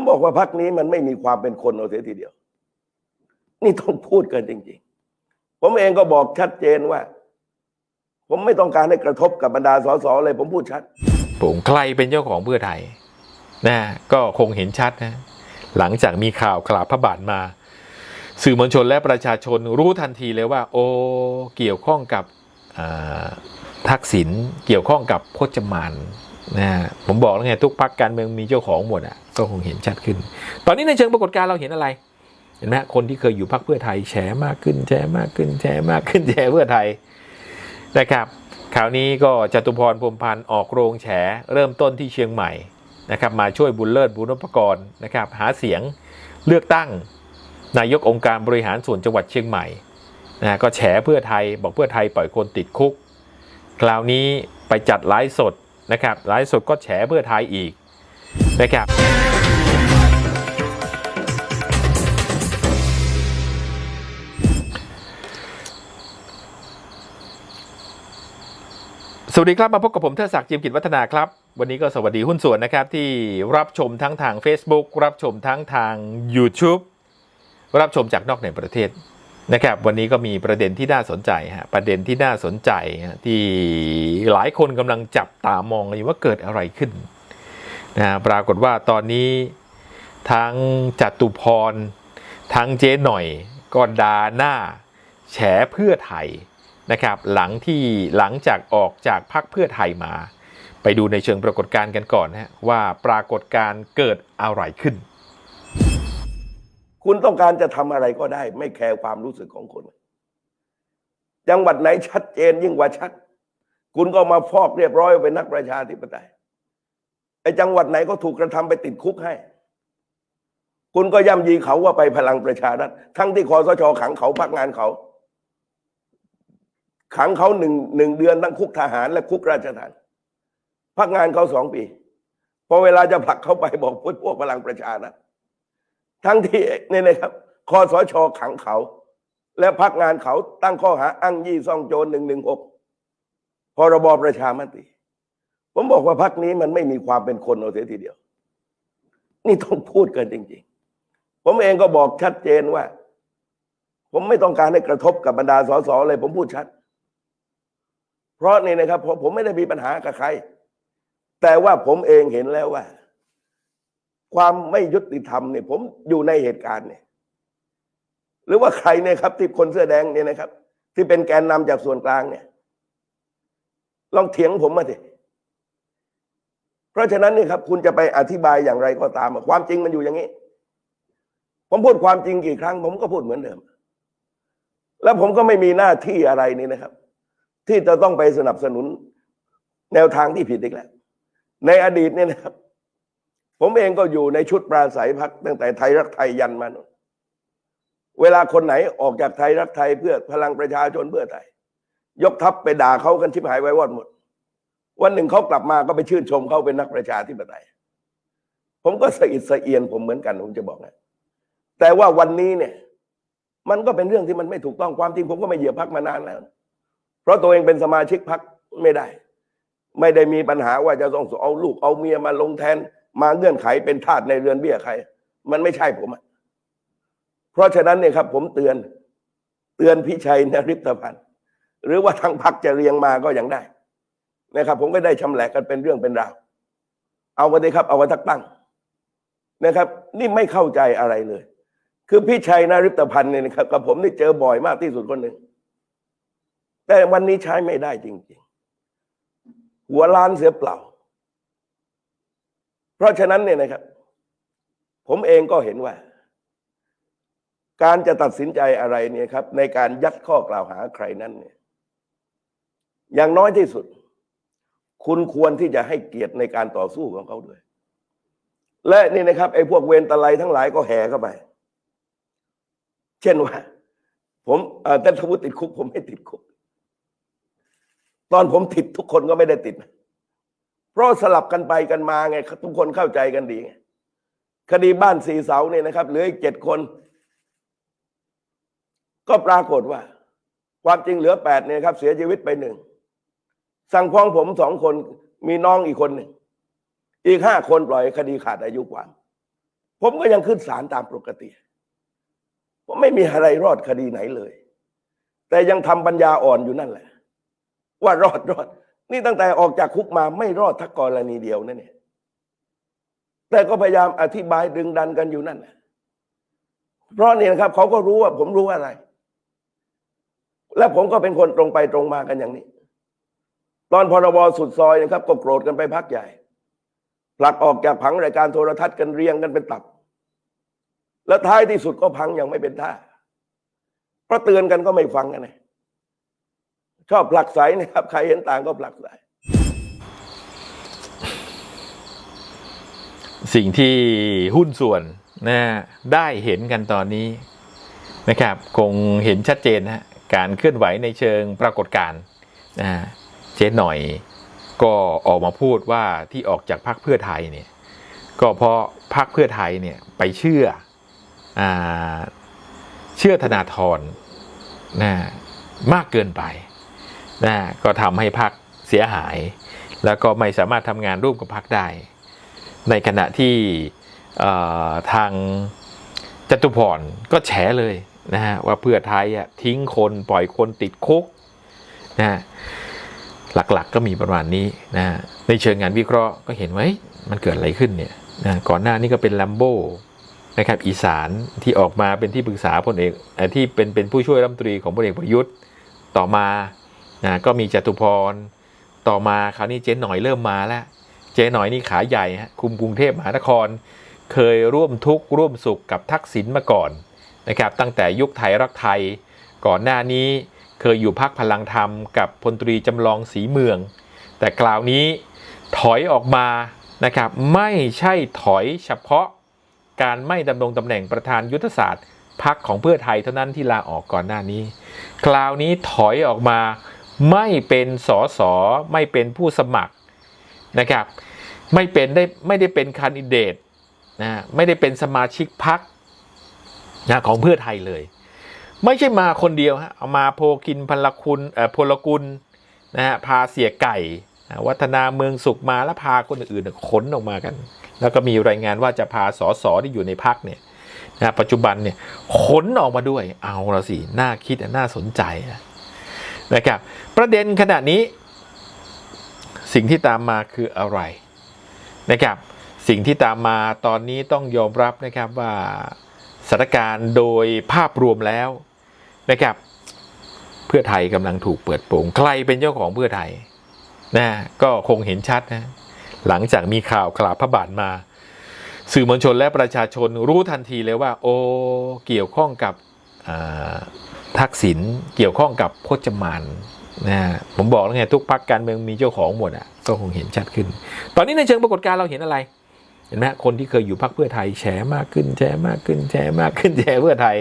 ผมบอกว่าพักนี้มันไม่มีความเป็นคนเอาเสียทีเดียว นี่ต้องพูดกันจริง ๆ ผมเองก็บอกชัดเจนว่า ผมไม่ต้องการให้กระทบกับบรรดาสสเลย ผมพูดชัดผมใครเป็นเจ้าของเพื่อไทยนะก็คงเห็นชัดนะ หลังจากมีข่าวกราบพระบาทมา สื่อมวลชนและประชาชนรู้ทันทีเลยว่า โอ้เกี่ยวข้องกับทักษิณเกี่ยวข้องกับพจมาน นะผมบอกแล้วไงทุกพักการเมืองมีเจ้าของหมดอะก็คงเห็นชัดขึ้น ตอนนี้ในเชิงปรากฏการเราเห็นอะไรเห็นไหมคนที่เคยอยู่พักเพื่อไทยแฉมากขึ้นแฉมากขึ้นแฉมากขึ้นแฉเพื่อไทยนะครับคราวนี้ก็จตุพรพรมพันธ์ออกโรงแฉเริ่มต้นที่เชียงใหม่นะครับมาช่วยบุญเลิศบุญนพกรนะครับหาเสียงเลือกตั้งนายกองค์การบริหารส่วนจังหวัดเชียงใหม่นะก็แฉเพื่อไทยบอกเพื่อไทยปล่อยคนติดคุก คราวนี้ไปจัดไลฟ์สด นะครับไลฟ์สดก็แฉเพื่อไทยอีกนะครับสวัสดีครับ มาพบกับผมเทดศักดิ์จิมกิจวัฒนาครับ วันนี้ก็สวัสดีหุ้นส่วนนะครับ ที่รับชมทั้งทาง Facebook รับชมทั้งทาง YouTube รับชมจากนอกในประเทศ นะครับวันนี้ก็มีประเด็นที่น่าสนใจฮะประเด็นที่น่าสนใจที่หลายคนกำลังจับตามองอยู่ว่าเกิดอะไรขึ้นนะปรากฏว่าตอนนี้ทั้งจตุพรทั้งเจ๊หน่อยก็ดาหน้า แฉเพื่อไทยนะครับหลังที่หลังจากออกจากพักเพื่อไทยมา ไปดูในเชิงปรากฏการณ์กันก่อนนะว่าปรากฏการณ์เกิดอะไรขึ้น คุณต้องการจะทำอะไรก็ได้ ไม่แคร์ความรู้สึกของคน จังหวัดไหนชัดเจนยิ่งกว่าชัด คุณก็มาฟอกเรียบร้อยเป็นนักประชาธิปไตยไอ้จังหวัดไหนก็ถูกกระทำไปติดคุกให้ คุณก็ย่ำยีเขาว่าไปพลังประชารัฐทั้งที่คอสชขังเขาพักงานเขา ขังเขาหนึ่งหนึ่งเดือนทั้งคุกทหารและคุกราชทานพักงานเขาสองปีพอเวลาจะผลักเขาไปบอกพวกพวกพลังประชารัฐ ทั้งที่เนี่ยนะครับคอสชขังเขา และพักงานเขาตั้งข้อหาอ้างยี่ซ่องโจรหนึ่งหนึ่งหกพรบประชามติ ผมบอกว่าพักนี้มันไม่มีความเป็นคนเอาเสียทีเดียว นี่ต้องพูดกันจริง ๆ ผมเองก็บอกชัดเจนว่า ผมไม่ต้องการให้กระทบกับบรรดาสสเลย ผมพูดชัด เพราะนี่นะครับผมไม่ได้มีปัญหากับใคร แต่ว่าผมเองเห็นแล้วว่า ความไม่ยุติธรรมเนี่ยผมอยู่ในเหตุการณ์เนี่ยหรือว่าใครเนี่ยครับ ที่คนเสื้อแดงเนี่ยนะครับ ที่เป็นแกนนำจากส่วนกลางเนี่ย ลองเถียงผมมาสิเพราะฉะนั้นเนี่ยครับ คุณจะไปอธิบายอย่างไรก็ตาม ความจริงมันอยู่อย่างนี้ ผมพูดความจริงกี่ครั้ง ผมก็พูดเหมือนเดิม แล้วผมก็ไม่มีหน้าที่อะไรนี่นะครับ ที่จะต้องไปสนับสนุน แนวทางที่ผิดอีกแล้วในอดีตเนี่ยนะครับ ผมเองก็อยู่ในชุดปราศัยพักตั้งแต่ไทยรักไทยยันมานเวลาคนไหนออกจากไทยรักไทยเพื่อพลังประชาชนเพื่อไทย ยกทัพไปด่าเขากันชิบหายไว้วอดหมด วันหนึ่งเขากลับมาก็ไปชื่นชมเขาเป็นนักประชาธิปไตย ผมก็สะอิดสะเอียนผมเหมือนกันผมจะบอกนะแต่ว่าวันนี้เนี่ย มันก็เป็นเรื่องที่มันไม่ถูกต้องความจริงผมก็ไม่เหยียบพักมานานแล้ว เพราะตัวเองเป็นสมาชิกพักไม่ได้ ไม่ได้มีปัญหาว่าจะต้องเอาลูกเอาเมียมาลงแทน มาเงื่อนไขเป็นทาสในเรือนเบี้ยใคร มันไม่ใช่ผม เพราะฉะนั้นเนี่ยครับ ผมเตือน เตือนพิชัยนริพพันธ์หรือว่าทางพักจะเรียงมาก็ยังได้นะครับ ผมก็ได้ชำแหละกันเป็นเรื่องเป็นราว เอากันเลยครับ เอากันทักตั้งนะครับ นี่ไม่เข้าใจอะไรเลย คือพี่ชัยนริพพันธ์เนี่ยนะครับกับผมนี่เจอบ่อยมากที่สุดคนหนึ่งแต่วันนี้ใช้ไม่ได้จริง ๆ หัวล้านเสียเปล่า เพราะฉะนั้นเนี่ยนะครับ ผมเองก็เห็นว่า การจะตัดสินใจอะไรเนี่ยครับ ในการยัดข้อกล่าวหาใครนั้นเนี่ย อย่างน้อยที่สุด คุณควรที่จะให้เกียรติในการต่อสู้ของเขาด้วย และนี่นะครับไอ้พวกเวรตะไลทั้งหลายก็แห่เข้าไป เช่นว่า ผมเอ่อแต่ทวุฒิติดคุก ผมไม่ติดคุก ตอนผมติดทุกคนก็ไม่ได้ติดนะ เพราะสลับกันไปกันมาไง ทุกคนเข้าใจกันดี คดีบ้านสีเสาเนี่ยนะครับเหลืออีกเจ็ดคน ก็ปรากฏว่า ความจริงเหลือแปดเนี่ยครับ เสียชีวิตไปหนึ่งสั่งฟ้องผมสองคนมีน้องอีกคนหนึ่งอีกห้าคนปล่อยคดีขาดอายุความ ผมก็ยังขึ้นศาลตามปกติผมไม่มีอะไรรอดคดีไหนเลย แต่ยังทำปัญญาอ่อนอยู่นั่นแหละ ว่ารอดรอด นี่ตั้งแต่ออกจากคุกมาไม่รอดทักกรณีเดียวนั่นเนี่ยแต่ก็พยายามอธิบายดึงดันกันอยู่นั่นแหละเพราะนี่นะครับเขาก็รู้ว่าผมรู้อะไร และผมก็เป็นคนตรงไปตรงมากันอย่างนี้ ตอนพรบสุดซอยนะครับ ก็โกรธกันไปพักใหญ่ผลักออกจากผังรายการโทรทัศน์กันเรียงกันเป็นตับ แล้วท้ายที่สุดก็พังอย่างไม่เป็นท่าเพราะเตือนกันก็ไม่ฟังกันไง ชอบผลักใสนะครับ ใครเห็นต่างก็ผลักใสสิ่งที่หุ้นส่วนนะได้เห็นกันตอนนี้นะครับ คงเห็นชัดเจนนะการเคลื่อนไหวในเชิงปรากฏการณ์นะเจ๊หน่อยก็ออกมาพูดว่าที่ออกจากพรรคเพื่อไทยเนี่ยก็เพราะพรรคเพื่อไทยเนี่ยไปเชื่ออเชื่อธนาธรนะมากเกินไป นะก็ทำให้พรรคเสียหาย แล้วก็ไม่สามารถทำงานร่วมกับพรรคได้ ในขณะที่ทางจตุพรก็แฉเลยนะฮะว่าเพื่อไทยอะทิ้งคนปล่อยคนติดคุกนะฮะหลักๆก็มีประมาณนี้นะฮะในเชิงงานวิเคราะห์ก็เห็นว่าเฮ้ยมันเกิดอะไรขึ้นเนี่ยนะก่อนหน้านี้ก็เป็นลัมโบนะครับอีสานที่ออกมาเป็นที่ปรึกษาพลเอกเอ่ที่เป็นเป็นผู้ช่วยรัฐมนตรีของพลเอกประยุทธ์ต่อมา นะก็มีจตุพรต่อมาคราวนี้เจ๊หน่อยเริ่มมาแล้ว เจ๊หน่อยนี่ขาใหญ่ฮะคุมกรุงเทพมหานคร เคยร่วมทุกข์ร่วมสุขกับทักษิณมาก่อนนะครับตั้งแต่ยุคไทยรักไทย ก่อนหน้านี้เคยอยู่พักพลังธรรมกับพลตรีจำลองสีเมือง แต่กล่าวนี้ถอยออกมานะครับไม่ใช่ถอยเฉพาะการไม่ดำรงตำแหน่งประธานยุทธศาสตร์พักของเพื่อไทยเท่านั้นที่ลาออกก่อนหน้านี้ คราวนี้ถอยออกมา ไม่เป็นสอสอไม่เป็นผู้สมัครนะครับ ไม่เป็นได้ไม่ได้เป็นคันดิเดตนะไม่ได้เป็นสมาชิกพักนะของเพื่อไทยเลย ไม่ใช่มาคนเดียวฮะเอามาโพกินพลคุณเอ่อพลกุลนะฮะพาเสียไก่ วัฒนาเมืองสุขมาแล้วพาคนอื่นๆขนออกมากัน แล้วก็มีรายงานว่าจะพาสสที่อยู่ในพักเนี่ยนะปัจจุบันเนี่ยขนออกมาด้วยเอาละสิน่าคิดน่าสนใจนะ นะครับ ประเด็นขณะนี้ สิ่งที่ตามมาคืออะไรนะครับ สิ่งที่ตามมาตอนนี้ต้องยอมรับนะครับว่าสถานการณ์โดยภาพรวมแล้วนะครับ เพื่อไทยกำลังถูกเปิดโปงใครเป็นเจ้าของเพื่อไทยนะก็คงเห็นชัดนะหลังจากมีข่าวกราบพระบาทมา สื่อมวลชนและประชาชนรู้ทันทีเลยว่า โอ้เกี่ยวข้องกับ ทักษิณเกี่ยวข้องกับพจมานนะฮะผมบอกแล้วไงทุกพักการเมืองมีเจ้าของหมดอะก็คงเห็นชัดขึ้น ตอนนี้ในเชิงปรากฏการเราเห็นอะไร เห็นไหมคนที่เคยอยู่พักเพื่อไทยแฉมากขึ้นแฉมากขึ้นแฉมากขึ้นแฉเพื่อไทย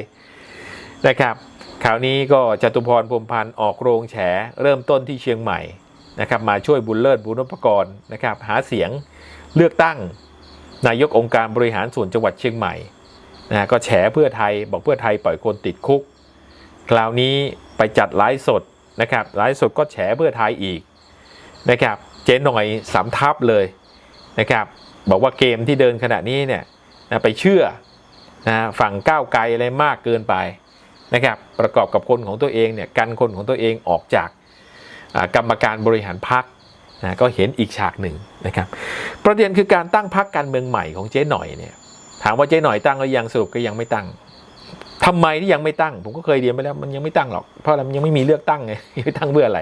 นะครับคราวนี้ก็จตุพรพรมพันธ์ออกโรงแฉเริ่มต้นที่เชียงใหม่นะครับมาช่วยบุญเลิศบุญนพกรนะครับหาเสียงเลือกตั้งนายกองค์การบริหารส่วนจังหวัดเชียงใหม่นะก็แฉเพื่อไทยบอกเพื่อไทยปล่อยคนติดคุก คราวนี้ไปจัดไลฟ์สดนะครับไลฟ์สดก็แฉเพื่อไทยอีกนะครับเจ๊หน่อยสำทับเลยนะครับบอกว่าเกมที่เดินขณะนี้เนี่ยนะไปเชื่อนะฝั่งก้าวไกลอะไรมากเกินไปนะครับประกอบกับคนของตัวเองเนี่ยกันคนของตัวเองออกจากกรรมการบริหารพักนะก็เห็นอีกฉากหนึ่งนะครับประเด็นคือการตั้งพักการเมืองใหม่ของเจ๊หน่อยเนี่ยถามว่าเจ๊หน่อยตั้งหรือยังสรุปก็ยังไม่ตั้ง ทำไมที่ยังไม่ตั้ง ผมก็เคยเรียนไปแล้วมันยังไม่ตั้งหรอก เพราะอะไรมันยังไม่มีเลือกตั้งไงไม่ตั้งเพื่ออะไร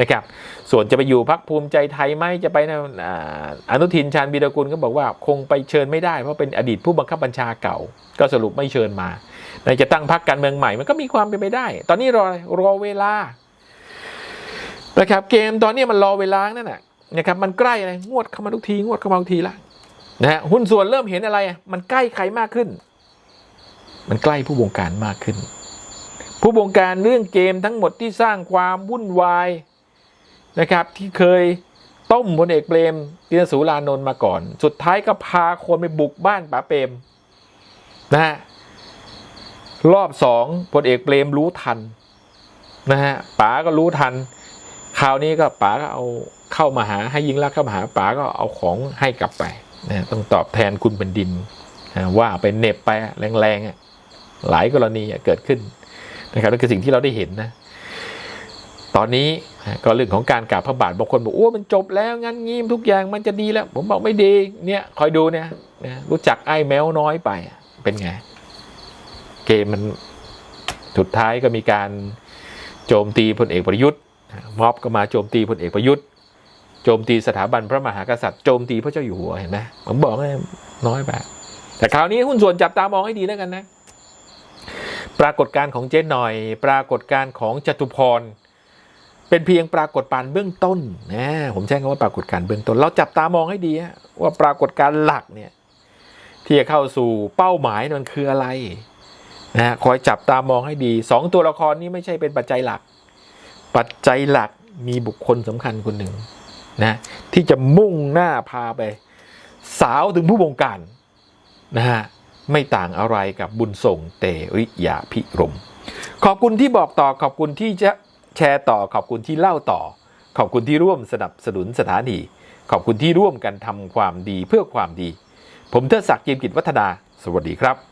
นะครับ ส่วนจะไปอยู่พักภูมิใจไทยไหมจะไปนะอ่าอนุทินชาญวีรกุลก็บอกว่าคงไปเชิญไม่ได้เพราะเป็นอดีตผู้บังคับบัญชาเก่า ก็สรุปไม่เชิญมาในจะตั้งพักการเมืองใหม่มันก็มีความเป็นไปได้ ตอนนี้รอรอเวลานะครับเกมตอนนี้มันรอเวลานั่นแหะนะครับมันใกล้อะไรงวดเข้ามาทุกทีงวดเข้ามาทุกทีละนะฮะหุ้นส่วนเริ่มเห็นอะไร มันใกล้ใครมากขึ้น มันใกล้ผู้บงการมากขึ้น ผู้บงการเรื่องเกมทั้งหมดที่สร้างความวุ่นวายนะครับที่เคยต้มพลเอกเปรมตินสูรานนท์มาก่อน สุดท้ายก็พาคนไปบุกบ้านป๋าเปรมนะฮะรอบสองพลเอกเปรมรู้ทันนะฮะป๋าก็รู้ทัน คราวนี้ก็ป๋าก็เอาเข้ามาหาให้ยิงลักเข้ามาหาป๋าก็เอาของให้กลับไปนะต้องตอบแทนคุณแผ่นดินว่าไปเหน็บไปแรงๆอะ หลายกรณีเกิดขึ้นนะครับนั่นคือสิ่งที่เราได้เห็นนะ ตอนนี้ก็เรื่องของการกราบพระบาทบางคนบอกโอ้มันจบแล้วงั้นงี้ทุกอย่างมันจะดีแล้ว ผมบอกไม่ดีเนี่ยคอยดูเนี่ยรู้จักไอ้แมวน้อยไปเป็นไง เกมมันสุดท้ายก็มีการโจมตีพลเอกประยุทธ์ม็อบก็มาโจมตีพลเอกประยุทธ์โจมตีสถาบันพระมหากษัตริย์โจมตีพระเจ้าอยู่หัวเห็นไหมผมบอกให้น้อยไปแต่คราวนี้หุ้นส่วนจับตามองให้ดีแล้วกันนะ ปรากฏการณ์ของเจ๊หน่อย ปรากฏการณ์ของจตุพร เป็นเพียงปรากฏการณ์เบื้องต้นนะผมใช้คำว่าปรากฏการณ์เบื้องต้น เราจับตามองให้ดีว่าปรากฏการณ์หลักเนี่ยที่จะเข้าสู่เป้าหมายมันคืออะไรนะคอยจับตามองให้ดีสองตัวละครนี้ไม่ใช่เป็นปัจจัยหลัก ปัจจัยหลักมีบุคคลสำคัญคนหนึ่งนะที่จะมุ่งหน้าพาไป สาวถึงผู้บงการนะฮะ ไม่ต่างอะไรกับบุญส่งเตวิยาพิรม ขอบคุณที่บอกต่อขอบคุณที่จะแชร์ต่อขอบคุณที่เล่าต่อ ขอบคุณที่ร่วมสนับสนุนสถานี ขอบคุณที่ร่วมกันทำความดีเพื่อความดี ผมเทศศักดิ์เจียมกิจวัฒนา สวัสดีครับ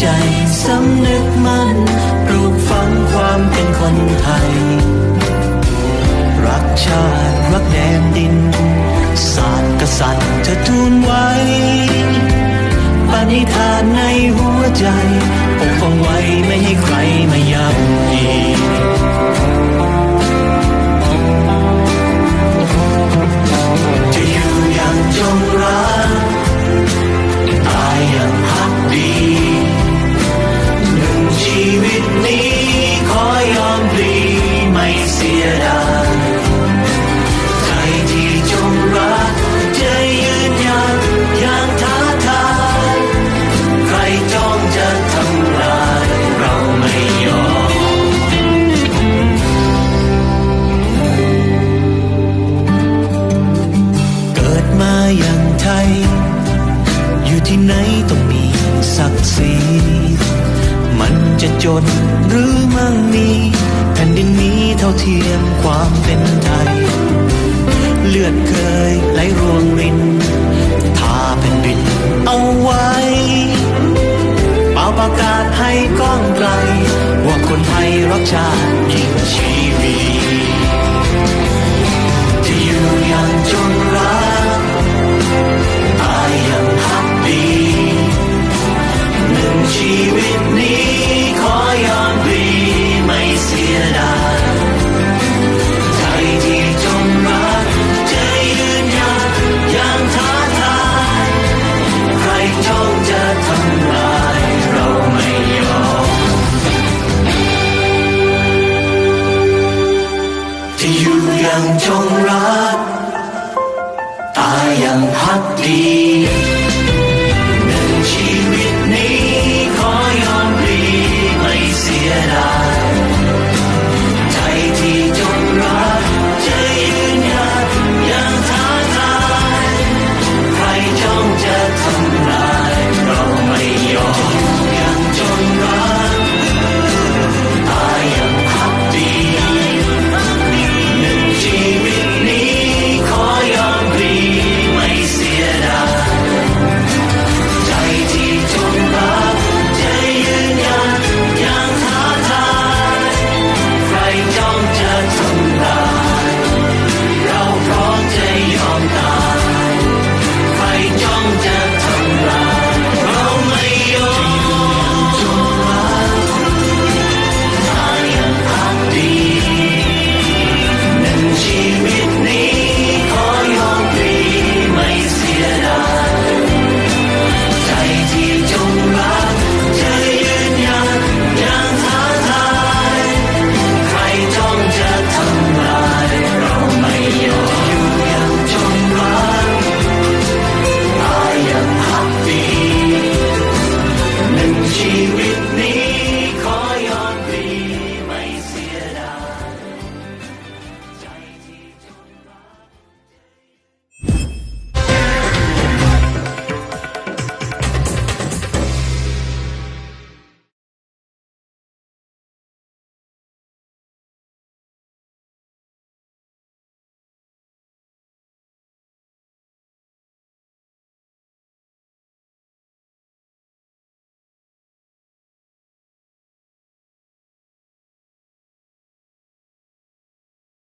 ใจสำนึกมันปลูกฝังความเป็นคนไทย รักชาติรักแดนดิน ศาสตร์กษัตริย์จะทูลไว้ ปณิธานในหัวใจปกป้องไว้ไม่ให้ใครมาย่ำ นหรือมั่งมีแผ่นดินนี้เท่าเทียมความเป็นไทย เลือดเคยไหลรวงรินทาเป็นดินเอาไว้เป่าประกาศให้ก้องไกลว่าคนไทยรักชาติยิ่งชีวี จะอยู่อย่